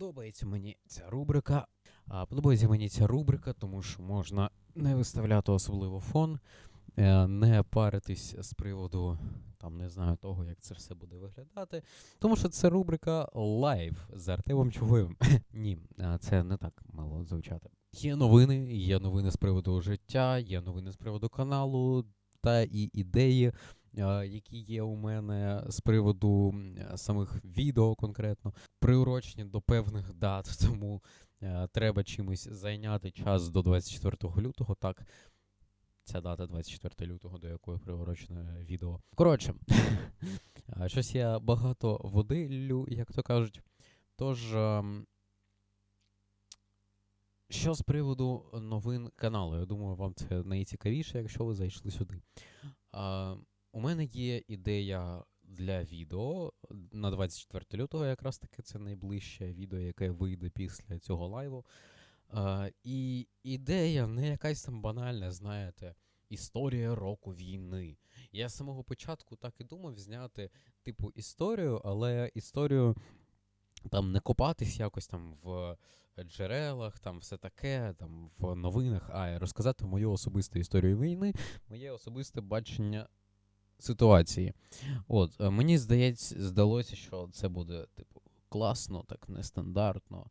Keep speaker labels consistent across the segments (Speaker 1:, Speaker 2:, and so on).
Speaker 1: Подобається мені ця рубрика. А, подобається мені ця рубрика, тому що можна не виставляти особливо фон, е, не паритись з приводу там не знаю того, як це все буде виглядати. Тому що це рубрика Лайв з Артемом Чуговим. Ні, це не так мало звучати. Є новини, є новини з приводу життя, є новини з приводу каналу та і ідеї, які є у мене з приводу самих відео конкретно, приурочені до певних дат, тому е, треба чимось зайняти час до 24 лютого. Так, ця дата 24 лютого, до якої приурочене відео. Коротше, щось я багато води лю, як то кажуть. Тож, ем, що з приводу новин каналу? Я думаю, вам це найцікавіше, якщо ви зайшли сюди. А, у мене є ідея для відео на 24 лютого, якраз таки це найближче відео, яке вийде після цього лайву. А, і ідея не якась там банальна, знаєте, історія року війни. Я з самого початку так і думав зняти, типу, історію, але історію там не копатись якось там в джерелах, там все таке, там в новинах, а розказати мою особисту історію війни, моє особисте бачення ситуації. От, е, мені здається, здалося, що це буде, типу, класно, так нестандартно,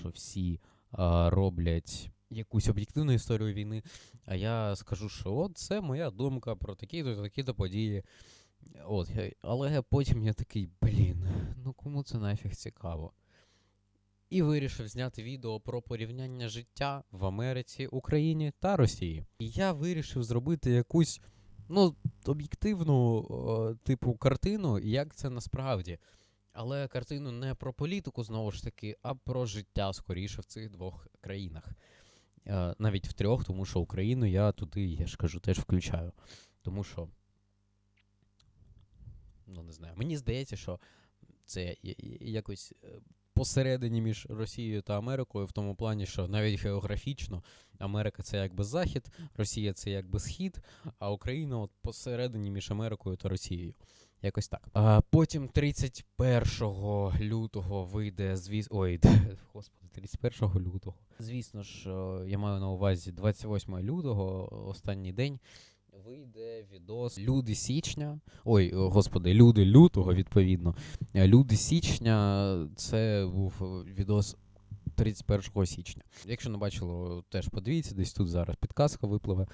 Speaker 1: що всі а, роблять якусь об'єктивну історію війни. А я скажу, що от це моя думка про такі-то такі-то події. От, але потім я такий, блін, ну кому це нафіг цікаво? І вирішив зняти відео про порівняння життя в Америці, Україні та Росії. І я вирішив зробити якусь ну, об'єктивну, типу, картину, як це насправді. Але картину не про політику, знову ж таки, а про життя скоріше в цих двох країнах. Е, навіть в трьох, тому що Україну я туди, я ж кажу, теж включаю. Тому що, ну не знаю, мені здається, що це якось е, посередині між Росією та Америкою, в тому плані, що навіть географічно Америка це якби захід, Росія це якби схід, а Україна от посередині між Америкою та Росією. Якось так. А потім 31 лютого вийде звіс. Ой, господи, 31 лютого. Звісно ж, я маю на увазі 28 лютого, останній день. Вийде відос Люди січня. Ой, господи, люди лютого, відповідно. Е, Люди січня це був е, відос 31 січня. Якщо не бачили, теж подивіться, десь тут зараз підказка випливе.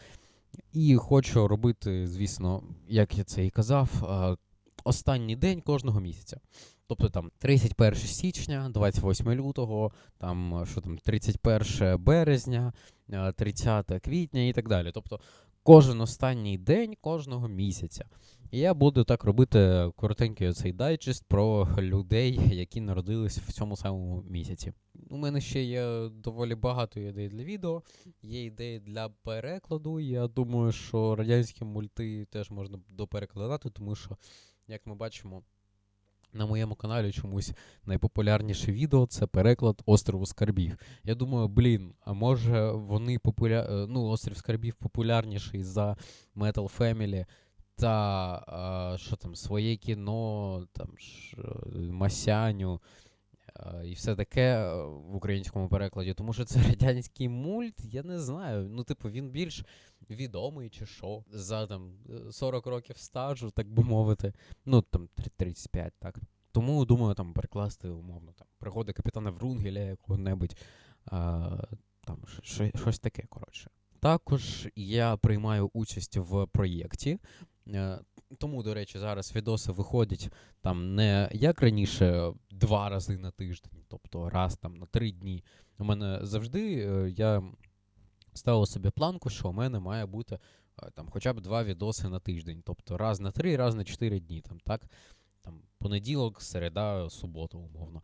Speaker 1: І хочу робити, звісно, як я це і казав, е, останній день кожного місяця. Тобто там 31 січня, 28 лютого, там е, що там, 31 березня, е, 30 квітня і так далі. Тобто кожен останній день кожного місяця. І я буду так робити коротенький оцей дайджест про людей, які народились в цьому самому місяці. У мене ще є доволі багато ідей для відео, є ідеї для перекладу. Я думаю, що радянські мульти теж можна доперекладати, тому що, як ми бачимо, на моєму каналі чомусь найпопулярніше відео це переклад острову скарбів. Я думаю, блін, а може вони популя... е, ну, острів скарбів популярніший за Metal Family та а, що там, своє кіно, там Масяню і все таке е, в українському перекладі, тому що це радянський мульт, я не знаю. Ну, типу, він більш відомий чи що, за там е, 40 років стажу, так би мовити. Ну, там три- 35, так. Тому думаю, там перекласти умовно там пригоди капітана Врунгеля якого-небудь. А, там щось таке, коротше. Також я приймаю участь в проєкті. Е, Тому, до речі, зараз відоси виходять там не як раніше два рази на тиждень, тобто раз там на три дні. У мене завжди е, я ставив собі планку, що у мене має бути е, там хоча б два відоси на тиждень. Тобто раз на три, раз на чотири дні. Там, так? там, понеділок, середа, субота, умовно.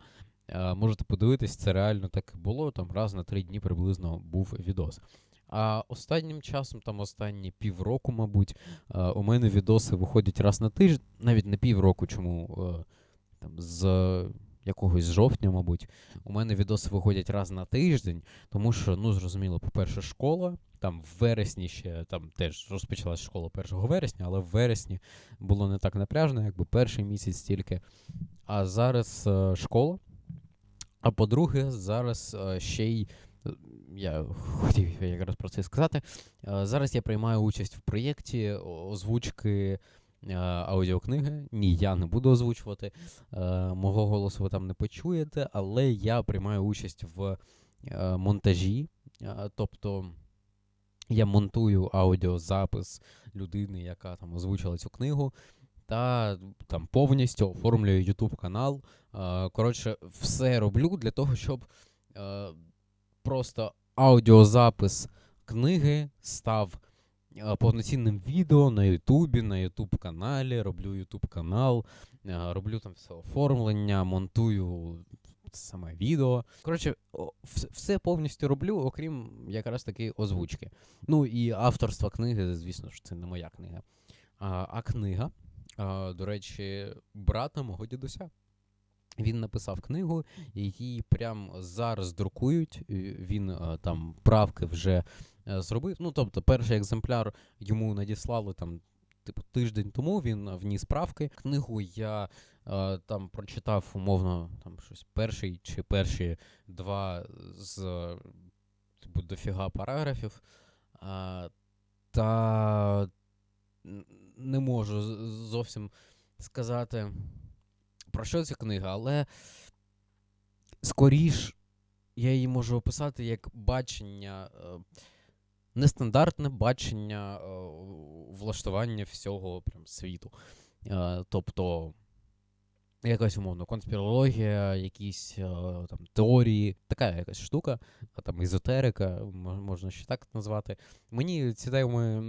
Speaker 1: Е, Можете подивитись, це реально так і було. Там раз на три дні приблизно був відос. А останнім часом, там останні півроку, мабуть, у мене відоси виходять раз на тиждень, навіть не півроку, чому там з якогось жовтня, мабуть, у мене відоси виходять раз на тиждень, тому що, ну, зрозуміло, по-перше, школа. Там в вересні ще там теж розпочалась школа 1 вересня, але в вересні було не так напряжно, якби перший місяць тільки. А зараз е, школа. А по-друге, зараз е, ще й. е, Я хотів якраз про це сказати. Е, Зараз я приймаю участь в проєкті озвучки аудіокниги. Ні, я не буду озвучувати. е, Мого голосу ви там не почуєте, але я приймаю участь в е, монтажі. Е, Тобто я монтую аудіозапис людини, яка там озвучила цю книгу, та там повністю оформлюю YouTube канал. Е, Коротше, все роблю для того, щоб е, просто аудіозапис книги став е, повноцінним відео на Ютубі, на Ютуб каналі, роблю Ютуб канал, е, роблю там все оформлення, монтую саме відео. Коротше, все повністю роблю, окрім якраз таки озвучки. Ну і авторства книги, звісно ж, це не моя книга. А, а книга, а, до речі, брата мого дідуся. Він написав книгу, її прям зараз друкують. Він там правки вже зробив. Ну, тобто, перший екземпляр йому надіслали там, типу, тиждень тому. Він е, вніс правки. Книгу я е, там прочитав умовно там щось перший чи перші два з е, типу, дофіга параграфів. А, та не можу зовсім сказати, про що ця книга, але скоріш я її можу описати як бачення, е, нестандартне бачення е, влаштування всього прям світу. Е, Тобто якась умовно конспірологія, якісь е, там теорії, така якась штука, а там езотерика, можна ще так назвати. Мені ці теми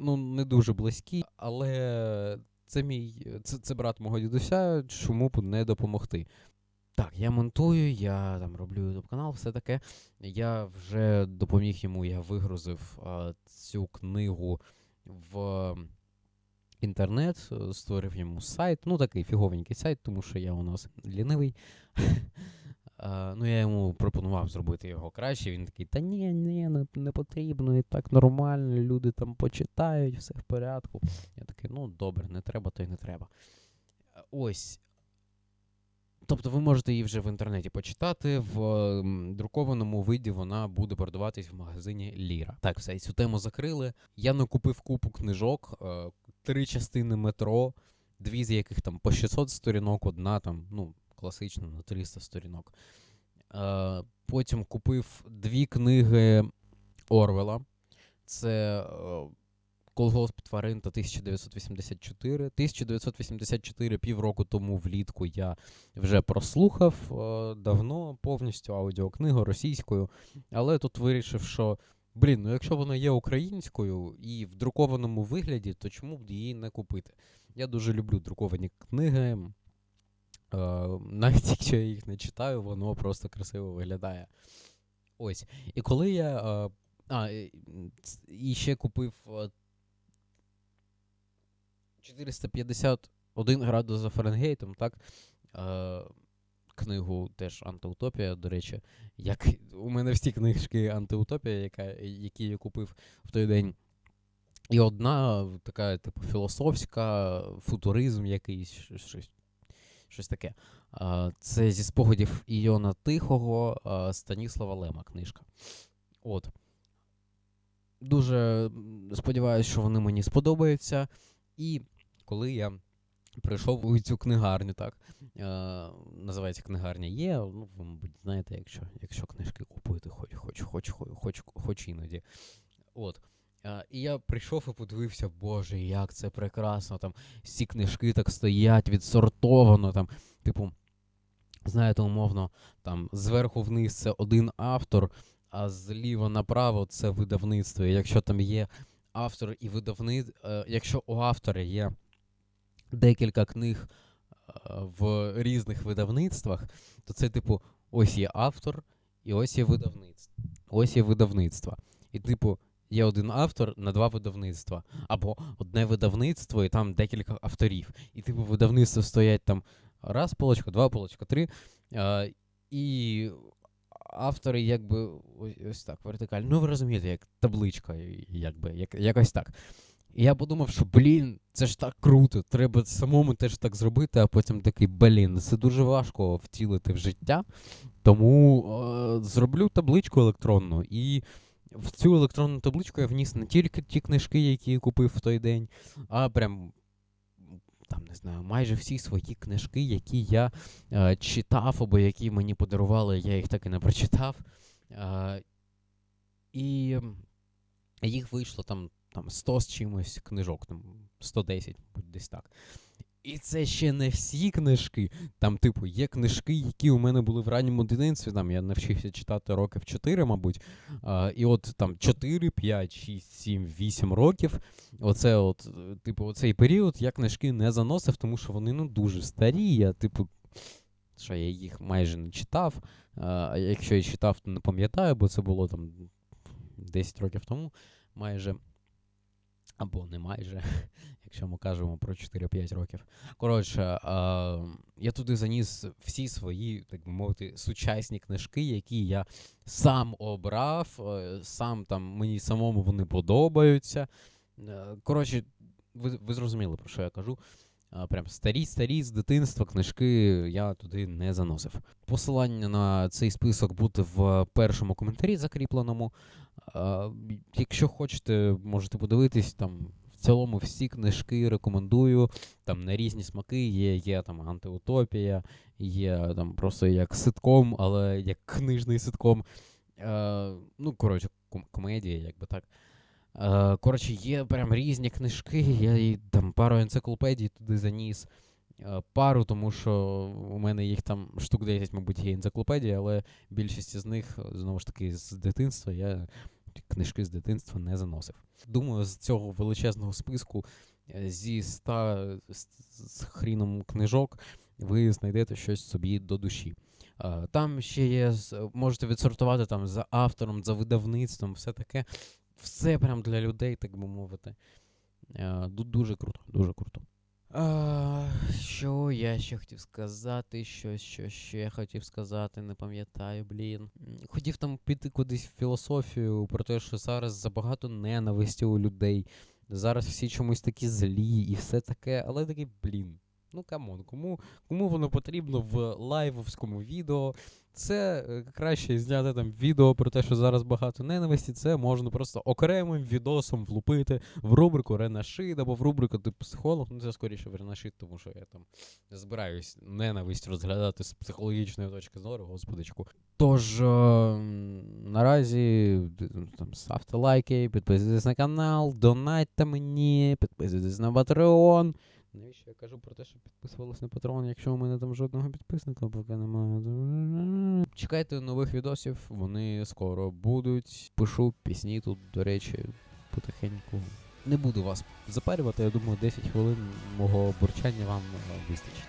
Speaker 1: ну, не дуже близькі, але це мій це, це брат мого дідуся, чому б не допомогти. Так, я монтую, я там роблю YouTube канал, все таке. Я вже допоміг йому, я вигрузив а, цю книгу в інтернет, е, створив йому сайт. Ну, такий фіговенький сайт, тому що я у нас лінивий. А, ну, я йому пропонував зробити його краще. Він такий, та ні, ні, не, не потрібно, і так нормально, люди там почитають, все в порядку. Я такий, ну добре, не треба, то й не треба. Ось. Тобто ви можете її вже в інтернеті почитати. В друкованому виді вона буде продаватись в магазині Ліра. Так, все, цю тему закрили. Я накупив купу книжок, е, три частини метро, дві з яких там по 600 сторінок, одна там, ну, класично, на 300 сторінок. Е, Потім купив дві книги Орвела. Це е, Колгосп тварин та 1984. 1984 півроку тому влітку я вже прослухав е, давно повністю аудіокнигу російською, але тут вирішив, що блін, ну якщо вона є українською і в друкованому вигляді, то чому б її не купити? Я дуже люблю друковані книги. Е, навіть якщо я їх не читаю, воно просто красиво виглядає. Ось. І коли я. Е, а, і- ще купив 451 градус за Фаренгейтом, так? Е, книгу теж Антиутопія, до речі. Як у мене всі книжки Антиутопія, яка, які я купив в той день. І одна така, типу, філософська, футуризм якийсь, щось, щось таке. Це зі спогадів Іона Тихого, Станіслава Лема книжка. От. Дуже сподіваюся, що вони мені сподобаються. І коли я прийшов у цю книгарню, так, е, називається книгарня є, ну, ви, мабуть, знаєте, якщо, якщо книжки купуєте хоч, хоч, хоч, хоч, хоч, іноді. От. Е, і я прийшов і подивився, боже, як це прекрасно. Там всі книжки так стоять, відсортовано. Там, типу, знаєте, умовно, там зверху вниз це один автор, а зліва направо це видавництво. І якщо там є автор і видавництво, е, якщо у автора є декілька книг е, в різних видавництвах, то це, типу, ось є автор, і ось є видавництво. Ось є видавництво. І, типу, є один автор на два видавництва. Або одне видавництво, і там декілька авторів. І, типу, видавництва стоять там раз полочка, два полочка, три. Е, і автори, якби ось так, вертикально. Ну, ви розумієте, як табличка, якби, як, якось так. І я подумав, що блін, це ж так круто, треба самому теж так зробити, а потім такий, блін, це дуже важко втілити в життя. Тому е, зроблю табличку електронну. І в цю електронну табличку я вніс не тільки ті книжки, які я купив в той день, а прям. Там не знаю, майже всі свої книжки, які я е, читав або які мені подарували, я їх так і не прочитав. Е, і їх вийшло там, там 100 з чимось книжок, там 110, мабуть, десь так. І це ще не всі книжки. Там, типу, є книжки, які у мене були в ранньому дитинстві. Там я навчився читати років 4, мабуть. А, і от там 4, 5, 6, 7, 8 років. Оце, от, типу, оцей період я книжки не заносив, тому що вони ну дуже старі. Я, типу, що я їх майже не читав. А якщо я читав, то не пам'ятаю, бо це було там 10 років тому майже. Або не майже, якщо ми кажемо про 4-5 років. Коротше, а, я туди заніс всі свої, так би мовити, сучасні книжки, які я сам обрав, е, сам там мені самому вони подобаються. Е, Коротше, ви, ви зрозуміли, про що я кажу. Прям старі-старі з дитинства книжки я туди не заносив. Посилання на цей список буде в першому коментарі закріпленому. Якщо хочете, можете подивитись там. В цілому всі книжки рекомендую. Там на різні смаки є, є там антиутопія, є там просто як ситком, але як книжний ситком. Е, ну, коротше, ком- комедія, якби так. Е, коротше, є прям різні книжки, я і там пару енциклопедій туди заніс. Е, Пару, тому що у мене їх там штук 10, мабуть, є енциклопедії, але більшість з них, е, знову ж таки, з дитинства я книжки з дитинства не заносив. Думаю, з цього величезного списку е, зі 100 з, хріном книжок ви знайдете щось собі до душі. Там ще є, можете відсортувати там за автором, за видавництвом, все таке. Все прям для людей, так би мовити. Дуже круто, дуже круто. А, що я ще хотів сказати? Що, що ще хотів сказати, не пам'ятаю, блін. Хотів там піти кудись в філософію про те, що зараз забагато ненависті у людей. Зараз всі чомусь такі злі і все таке, але такий, блін. Ну камон, кому, кому воно потрібно в лайвовському відео? Це е, краще зняти там відео про те, що зараз багато ненависті. Це можна просто окремим відосом влупити в рубрику Ренашит або в рубрику ти психолог. Ну це скоріше в Ренашит, тому що я там збираюсь ненависть розглядати з психологічної точки зору, господичку. Тож е, м, наразі там ставте лайки, підписуйтесь на канал, донатьте мені, підписуйтесь на Patreon. Навіщо я кажу про те, що підписувались на Patreon, якщо у мене там жодного підписника поки немає. Чекайте нових відосів, вони скоро будуть. Пишу пісні тут, до речі, потихеньку. Не буду вас запарювати, я думаю, 10 хвилин мого бурчання вам е, вистачить.